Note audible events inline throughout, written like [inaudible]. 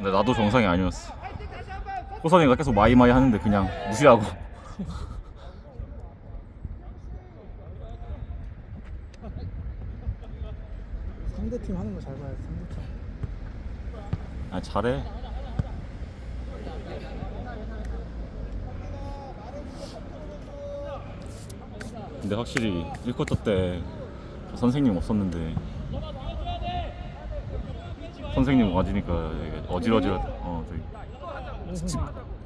근데 나도 정상이 아니었어. 호선이가 계속 마이마이 하는데 그냥 무시하고. 상대팀 하는 거 잘 봐야 돼 상대팀 아 잘해. 근데 확실히 1쿼터 때 선생님 없었는데 선생님 이게 어질어질 어 저기 집,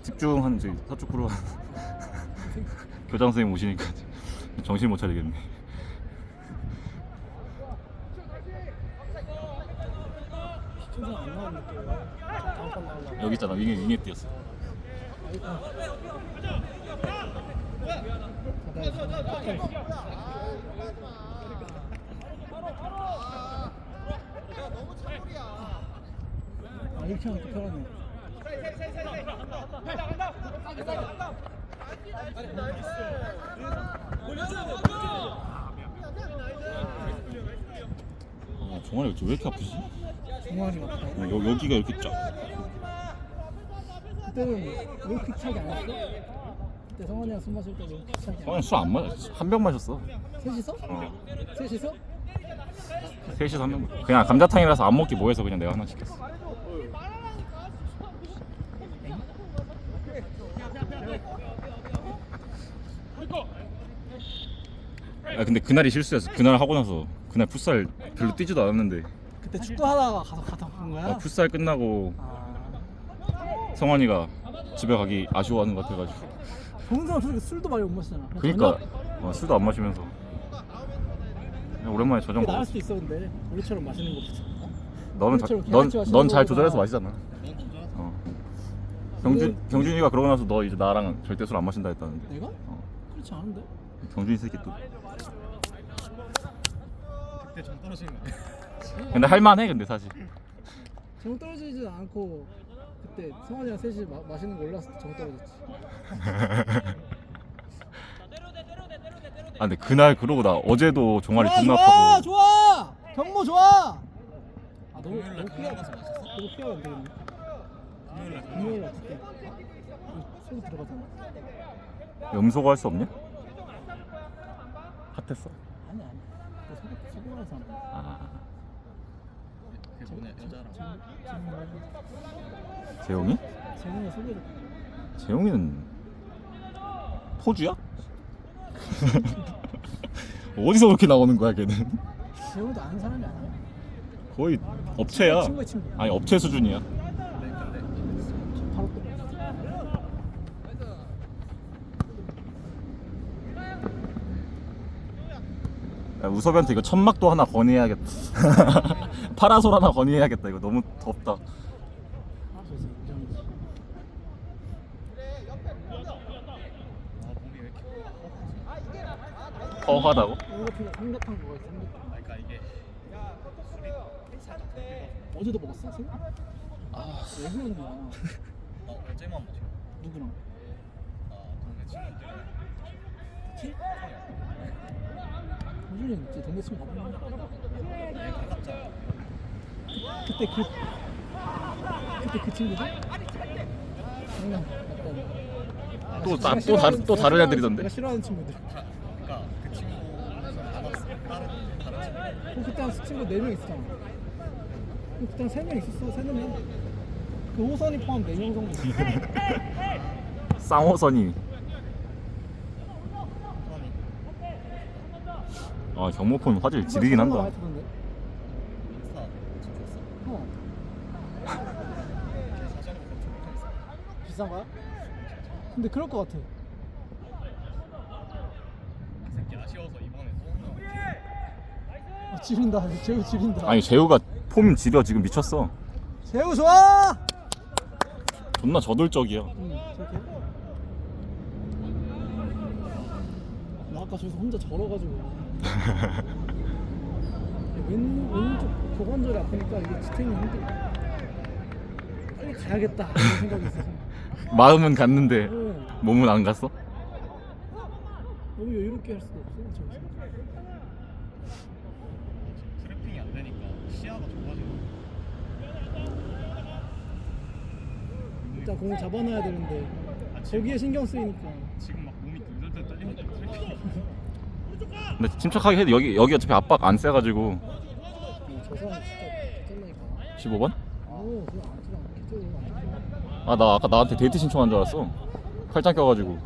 집중하는 저기 서쪽 프로 교장 선생님 오시니까 [laughs] 정신 못 차리겠네. 여기 있잖아 윙에 윙에 뛰었어. 아 이렇게 하면 또 편하네 아, 종아리 왜 이렇게 아프지? 종아리가 아프다 어, 여, 여기가 이렇게 쫙. 그때는 왜 퀵차기 안 했어? 그때 성환이랑 술 마실 때왜 퀵차기 안 성환이 술안 마셨 한병 마셨어. 했어? 셋이서? 어. 셋이서? 셋이서 한 병. 그냥 감자탕이라서 안 먹기 뭐해서 그냥 내가 하나 시켰어. 아 근데 그날이 실수였어. 그날 하고 나서 그날 풋살 별로 뛰지도 않았는데 그때 축구 하다가 가서 가다 간 거야? 아, 풋살 끝나고 아 성환이가 집에 가기 아쉬워하는 것 같아가지고. 좋은 사람 솔직히 술도 많이 못 마시잖아 그러니까 어, 술도 안 마시면서 그냥 오랜만에 그게 저녁 나을 먹었어. 수도 있었는데 우리처럼 마시는 것보다 너는 자, 넌, 개같이 마시는 넌잘 거보다 조절해서 마시잖아. 어. 경준 근데- 경준이가 그러고 나서 너 이제 나랑 절대 술 안 마신다 했다는데. 내가? 어. 그렇지 않은데? 경준이 새끼 또. 그때 좀 떨어지는 거? 근데 할만해 근데 사실. 정 떨어지진 않고 그때 성환이랑 셋이 마, 마시는 거 올라서 정 떨어졌지 아 근데 그날 그러고 나 어제도 종아리 좋아 존나 좋아 아파고. 좋아 경모 좋아 아 너무 너무 강남 피하 가서 마셨어? 너무 피하면 안 되겠네 금요일 날 금요일 날 그때 술 들어가잖아 염소가 할 수 없냐? 핫했어. 아니 아니 너 소개 소개하는 사람 아 그게 뭐냐 여자랑 재용이? 재능이 소개를 재용이는 포주야? [laughs] 어디서 그렇게 나오는 거야 걔는? 재능도 아는 사람이 아니야 거의 업체야. 친구의 친구 아니 업체 수준이야. 근데 근데 바로 또 야, 우섭이한테 이거 천막도 하나 건의해야겠다. [laughs] 파라솔 하나 건의해야겠다. 이거 너무 덥다. 삼계탕 삼계탕 그러니까 이게 덜 어제도 먹었어 술? 아왜 그러는 거야 [laughs] 어 어제만 마셔 누구랑? 아 동네 친구들 그치? 친구 가보면 얘 가깝잖아 그때 그 그때 그 친구들? 장난 약간 또 내가 다- 또 싫어하는- 다른- 또 다른 싫어하는- 애들이던데? 내가 싫어하는 친구들 다 그러니까 그 알았어 다른 다른 친구 그때 한 친구 4명 있었잖아 그때 한 3명 있었어 3명 그 호선이 포함 4명 정도 쌍호선이. 아 경모폰 화질 지르긴 한다. 어 비싼 거야? 근데 그럴 것 같아 아, 지린다 재우 지린다 아니 재우가 폼 지려 지금 미쳤어. 재우 좋아! 존나 저돌적이야. 응 저렇게 나 아까 저기서 혼자 절어가지고 왼, 왼쪽 고관절이 아프니까 이게 지탱이 힘들어. 빨리 가야겠다 이런 생각이 있어서. [laughs] 마음은 갔는데 응. 몸은 안 갔어? 너무 여유롭게 할 수도 없어 저기서 트래핑이 안 되니까 시야가 좁아지고. 일단 공을 잡아놔야 되는데 저기에 신경 쓰이니까. 지금 막 몸이 덜덜덜 떨리는 거 근데 침착하게 해도 여기 여기 어차피 압박 안 세가지고. 어, 저 사람 진짜 짠나니까 15번? 아우 그냥 안 그냥 개쩌고 아나 아까 나한테 데이트 신청한 줄 알았어. 팔짱 껴가지고.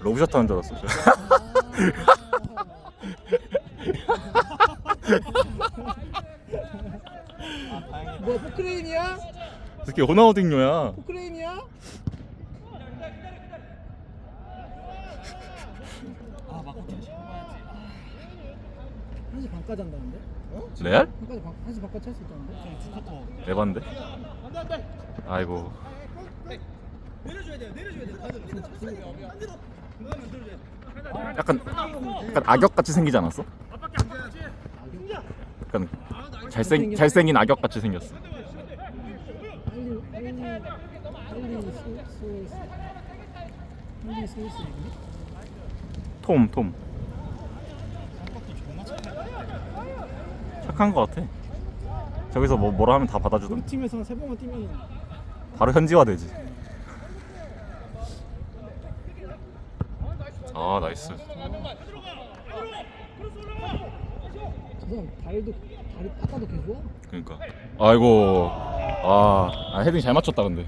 러브샷 하는 줄 알았어. 뭐야 포크레인이야? 이렇게 호나우딩요야. 포크레인이야? 아 마코팅 잡아야지 한시 반까지 한다는데? 레알? 한까지 반, 한시 반까지 할수 있다는데? 그럼 투커터 에반데? 아이고 약간 약간 악역 같이 생기지 않았어? 약간 잘생 잘생긴 악역 같이 생겼어. 빨리 빨리 빨리 스스 빨리 스스 톰 톰. 생각도 존나 착해 착한 거 같아. 저기서 뭐 뭐라 하면 다 받아주던. 팀에서 세 번만 뛰면 바로 현지화 되지. 아 나이스. 저 사람 발도 다리 아까도 개 좋아? 그러니까. 아이고. 아, 아 헤딩 잘 맞췄다 근데.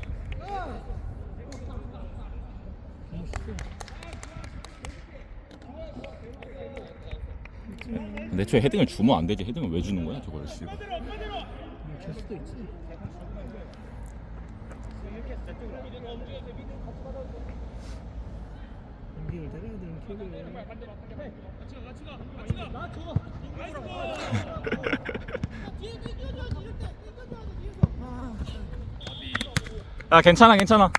근데 애초에 헤딩을 주면 안 되지. 헤딩을 왜 주는 거야 저걸 씨. 뭐, 될 수도 있지. 연기를 내려야 되는 킥을. 아 괜찮아 괜찮아.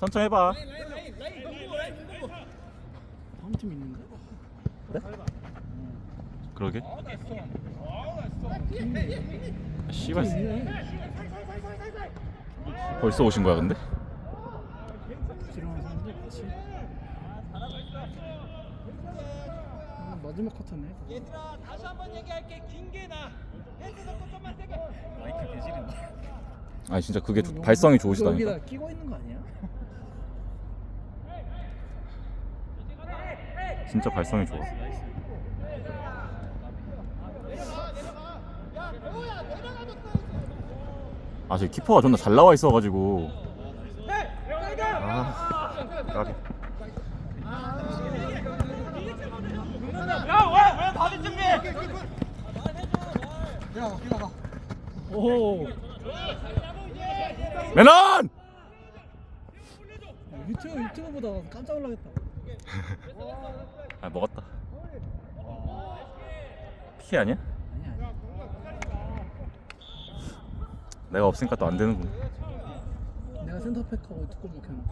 천천히 해봐. 다음 팀 있는데? 그 러게. 아, 씨발. 벌써 오신 거야 근데? 지렁한 사람들 같이. 아, 마지막 커터네. 얘들아 다시 한번 얘기할게 긴게나 헤드 속도 좀만 세게 마이크 개지린다 아니 진짜 그게 조- 발성이 좋으시다니까. 여기다 끼고 있는 거 아니야? 진짜 발성이 좋아. 아, 저 키퍼가 존나 잘 나와 있어가지고. 아, 까비. 야왜왜 다들 준비 오. 매넌! 유튜브 유튜브 보다가 깜짝 놀라겠다. 아, 먹었다. 피 아니야? 아니 아니. 내가 없으니까 또 안 되는군. 내가 센터백하고 두골 먹혔는데.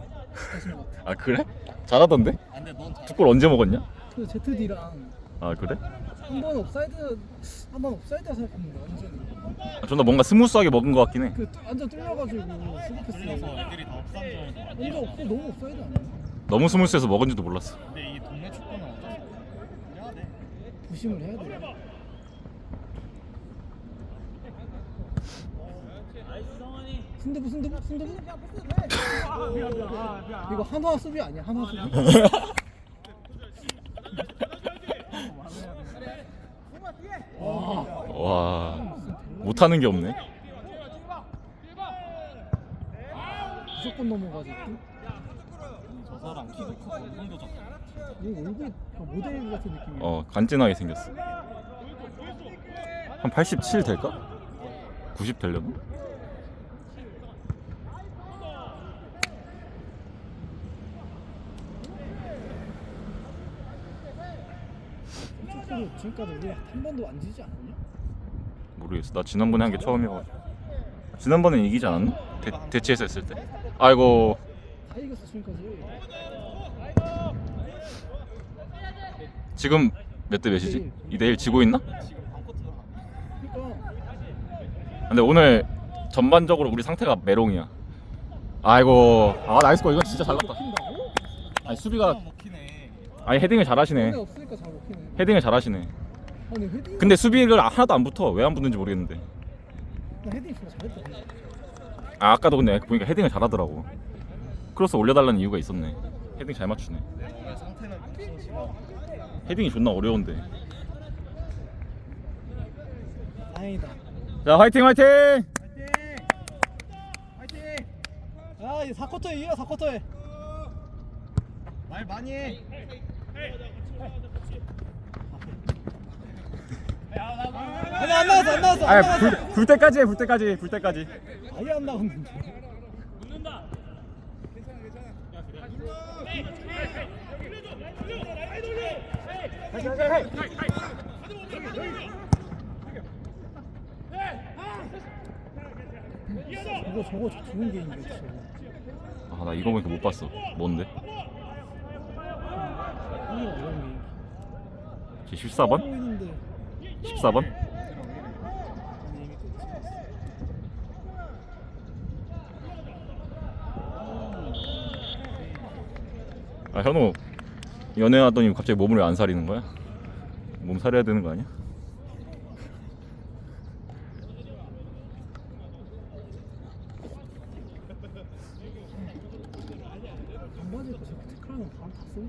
다시. 아, 그래? 잘하던데? 안 돼 넌 잘... 두 골 언제 먹었냐? 그 ZD랑 아, 그래? 한 번 옵사이드 한 번 옵사이드라 생각했는데 완전 아, 존나 뭔가 스무스하게 먹은 것 같긴 해. 그 완전 뚫려가지고 수비패스. 뚫려서 애들이 다 업산 줄 알고 완전 옵사 너무 옵사이드 아니야? 너무 스무스해서 먹은지도 몰랐어. 근데 이게 동네 축구는 어쩔 수 없어 해야 돼 부심을 해야 돼. 순두부 순두부 순두부. 이거 한화 수비 아니야 한화 수비? 와. [laughs] 와, 못하는 게 없네. 무조건 넘어가지. 저 사람 키도 크고 몸도 작고 이거 얼굴이 다 모델 같은 느낌이야. 어, 간지나게 생겼어. 한 87 될까? 90 되려나? 축구를 지금까지 우리 한 번도 안 지지 않았냐? 모르겠어. 나 지난번에 한 게 처음이어가지고. 지난번엔 이기지 않았나? 대, 대치해서 했을 때. 아이고. 다 이겼어 지금까지. 지금 몇 대 몇이지? 2대1 지고 있나? 그러니까 근데 오늘 전반적으로 우리 상태가 메롱이야. 아이고. 아 나이스 골 이건 진짜 잘 났다. 먹힌다고? 아니 수비가 먹히네 아니 헤딩을 잘하시네. 근데 없으니까 잘 먹히네. 헤딩을 잘하시네. 아니 헤딩. 근데 수비를 하나도 안 붙어. 왜 안 붙는지 모르겠는데. 나 헤딩 진짜 잘했다. 아 아까도 근데 보니까 헤딩을 잘하더라고 크로스 올려달라는 이유가 있었네 헤딩 잘 맞추네 몸의 상태는 헤딩이 존나 어려운데 다행이다. 자 화이팅 화이팅 아, 이 4쿼터에 이어 4쿼터에. 말 많이 해. 아니 안 나왔어 안 나왔어 안아 나왔어. 불, 불 때까지 해불 때까지 불 때까지 아예 안 나왔는데. 저거 저거 좋은 게임이야 저거. 아나 이거 보니까 못 봤어 뭔데? 이거 어려운 게임. 제 14번? 하고 있는데 14번? 아니 이미 끝났어. 아 현우 연애하더니 갑자기 몸을 왜 안 사리는 거야? 몸 사려야 되는 거 아니야? 반바지에 그 저렇게 태클하면 바로 다 쏘.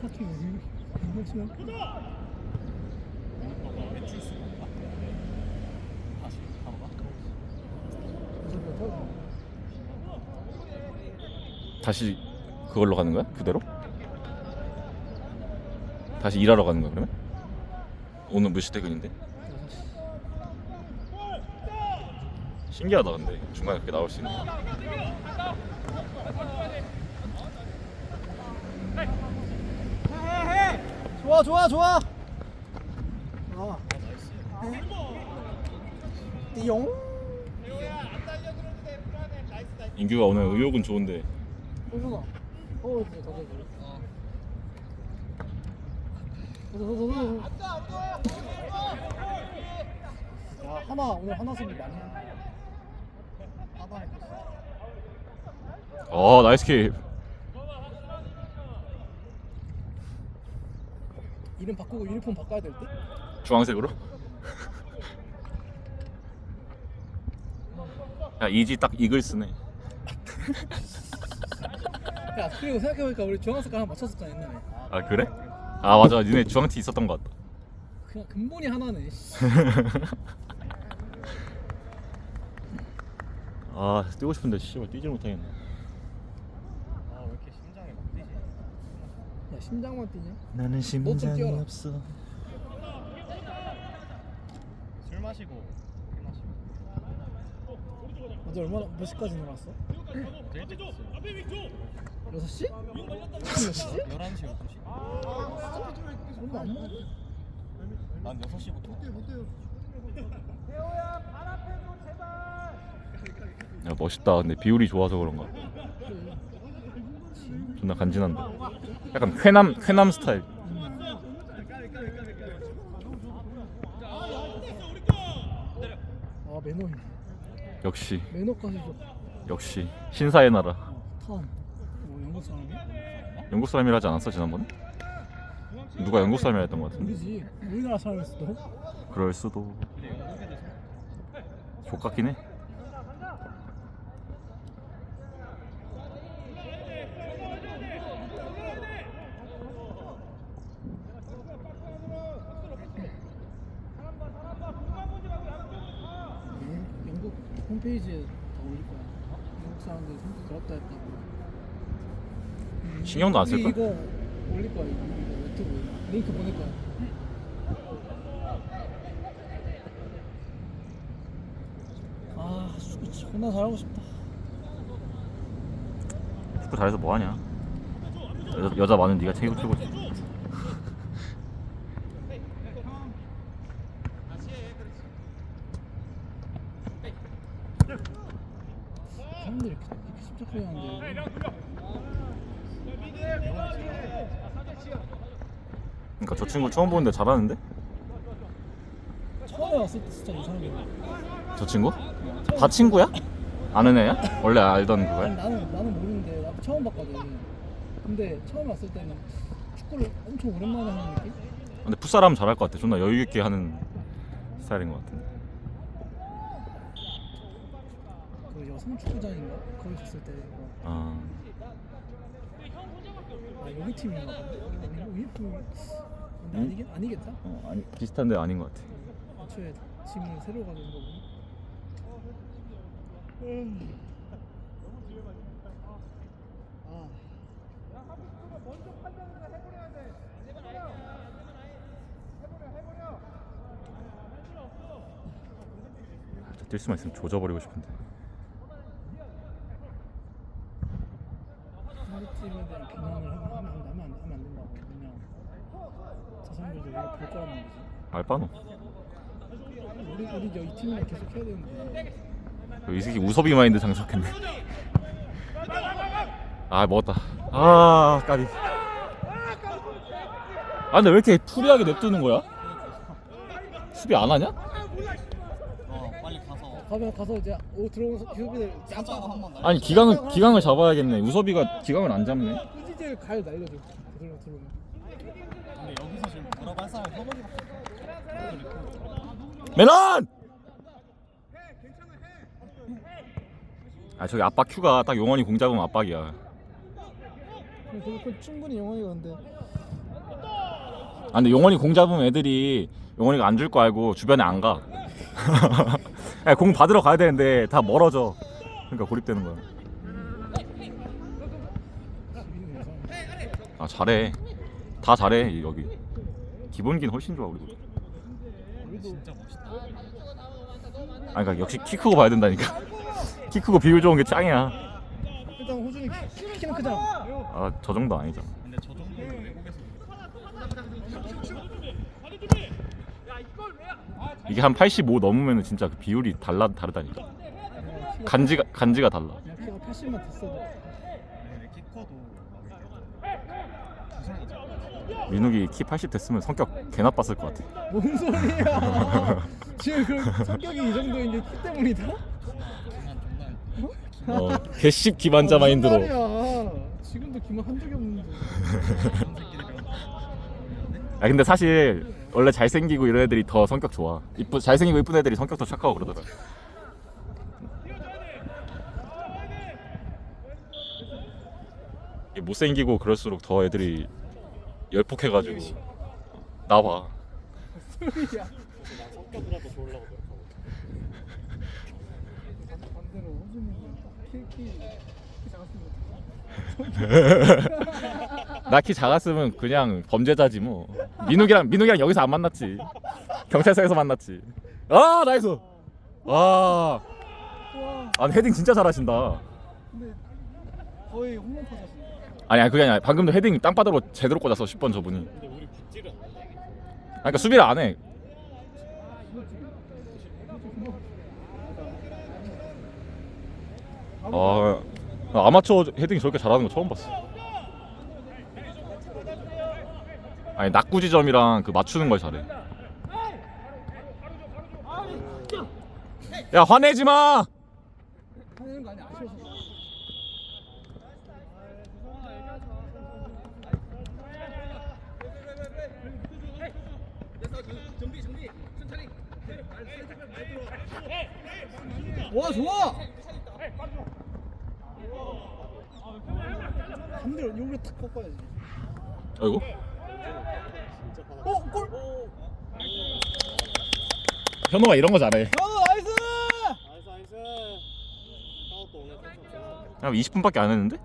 스타팅 여기 괜찮지만 다시 그걸로 가는 거야? 그대로? 다시 일하러 가는 거야 그러면? 오늘 몇 시 퇴근인데? 신기하다 근데 중간에 그렇게 나올 수 있는 거. 좋아 좋아 좋아. 아 띠용. 인규가 오늘 의욕은 좋은데. 호준아 어더 돼. 야 하나 오늘 하나 수비 많이 했어. 어 나이스 킵 이름 바꾸고 유니폼 바꿔야 될 듯? 주황색으로? 야 이지 딱 이글스네 야 그리고 생각해보니까 우리 주황색 하나 맞췄었잖아 옛날에 아 그래? 아 맞아 니네 주황티 있었던 것 같다 그냥 근본이 하나네 씨. [laughs] 아 뛰고 싶은데 씨발 뛰질 못하겠네 아, 왜 이렇게 심장이 막 뛰지? 야 심장만 뛰냐? 나는 너좀 뛰어라. 없어 술 마시고 술 마시고. 어제 얼마나 몇 시까지 놀았어? 어제 일찍 잤어요. 6시? 6시? 11시 12시. 얼마 안 먹었지 난 6시부터. 야 멋있다 근데 비율이 좋아서 그런가 존나 간지난다. 약간 쾌남 쾌남 스타일. 아 매너이네 역시. 매너까지 좀 역시. 신사의 나라. 어, 턴 뭐, 영국 사람이야? 영국 사람이라 하지 않았어 지난번에? 누가 영국 사람이라 했던 것 같은데? 우리지. 우리나라 사람일 수도. 그럴 수도. 족같긴 해 음, 영국 홈페이지에 다 올릴 거야. 영국 사람들 성격 더럽다 했다고. 음, 신경도 안 우리 쓸걸? 이거 올릴 거야 이거, 이거 유튜브 링크 보낼 거야. 아 축구 존나 잘하고 싶다. 축구 잘해서 뭐 하냐? 여, 여자 많은 네가 최고 최고지 사람들이 이렇게, 이렇게 침착하게 하는데 그러니까 저 친구 처음 보는데 잘하는데? 처음에 왔을 때 진짜 이상하게 저 친구? 다 친구야? 아는 애야? 원래 알던 아니 그거야? 나는 나는 모르는데 나 처음 봤거든. 근데 처음 왔을 때는 축구를 엄청 오랜만에 하는 느낌? 근데 풋살 하면 잘할 것 같아. 존나 여유 있게 하는 스타일인 것 같은데. 그 여성 축구장인가 거기 갔을 때 어, 아, 아 여기 팀인가 봐. 아, 여기 팀 근데 응? 아니겠 아니겠다. 어, 아니 비슷한데 아닌 것 같아. 애초에 짐을 새로 가져온 거 보니. 음. 아. 아, 저뛸 수만 있으면 조져버리고 싶은데. 상대팀에 대한 비난을 하면 하면 안 하면 안, 하면 안 된다고 그냥 저 사람들도 우리가 볼 거라는 거지. 알바노. 우리 우리 여기 팀이랑 계속 해야 되는데 이 새끼 우섭이 마인드 장착했네. 아 먹었다. 아 까비. 아 근데 왜 이렇게 프리하게 냅두는 거야? 수비 안 하냐? 어 빨리 가서 가면 가서 이제 오 들어오는 휴비들 깜짝 한번 날. 아니 기강을 기강을 잡아야겠네. 우섭이가 기강을 안 잡네. 후지젤 갈 날려줘 들어 들어오면 근데 여기서 지금 할 사람이 없어. 멜론! 아 저기 압박 큐가 딱 용원이 공 잡으면 압박이야. 그건 충분히 영원이가 근데 아 근데 용원이 공 잡으면 애들이 용원이가 안 줄 거 알고 주변에 안 가. [laughs] 야, 공 받으러 가야 되는데 다 멀어져. 그러니까 고립되는 거야. 이상 아 잘해. 다 잘해 여기. 기본기는 훨씬 좋아 우리도. 우리도 진짜 멋있다. 아 그러니까 역시 키 크고 봐야 된다니까. [laughs] 키 크고 비율 좋은 게 짱이야. 일단 호준이 키, 키는 크잖아 아 저 정도 아니잖아. 근데 저 정도면 외국에서 이게 한 85 넘으면 진짜 그 비율이 달라 다르다니까. 간지가 간지가 달라. 키가 80만 됐어도 근데 키 커도 부상이죠. 민욱이 키 80 됐으면 성격 개 나빴을 것 같아. 뭔 소리야 [laughs] 지금 그 성격이 이 정도인 게 키 때문이다? 어, 개씹 기반자 마인드로. 무슨 말이야 지금도 기만 한 적이 없는데 아 근데 사실 원래 잘생기고 이런 애들이 더 성격 좋아. 이쁘 잘생기고 이쁜 애들이 성격 더 착하고 그러더라. 못생기고 그럴수록 더 애들이 열폭해가지고 나와. 소리야 성격이라도 좋으려고 노력하고. 반대로 호준이는 키, 키, 키 작았으면 나 키 작았으면 그냥 범죄자지 뭐. 민욱이랑 민욱이랑 여기서 안 만났지. 경찰서에서 만났지. 아 나이스. 와. 와 아 헤딩 진짜 잘하신다. 근데 거의 홈런 타자지 아니 아니 그게 아니라 방금도 헤딩 땅바닥으로 제대로 꽂았어 10번 저분이. 근데 우리 굿질은 안 해. 아니, 그러니까 수비를 안 해. 아 아마추어 헤딩 저렇게 잘하는 거 처음 봤어. 아니 낙구 지점이랑 그 맞추는 걸 잘해. 야 화내지 마. 하는 거 아니야 아쉬워서 와 좋아 반대로 요구를 탁 꺾어야지 아이고. 어? 골! 현호가 이런 거 잘해. 어 나이스! 나이스 나이스. 타워도 오늘 좀 좋아. 한 20분밖에 안 했는데?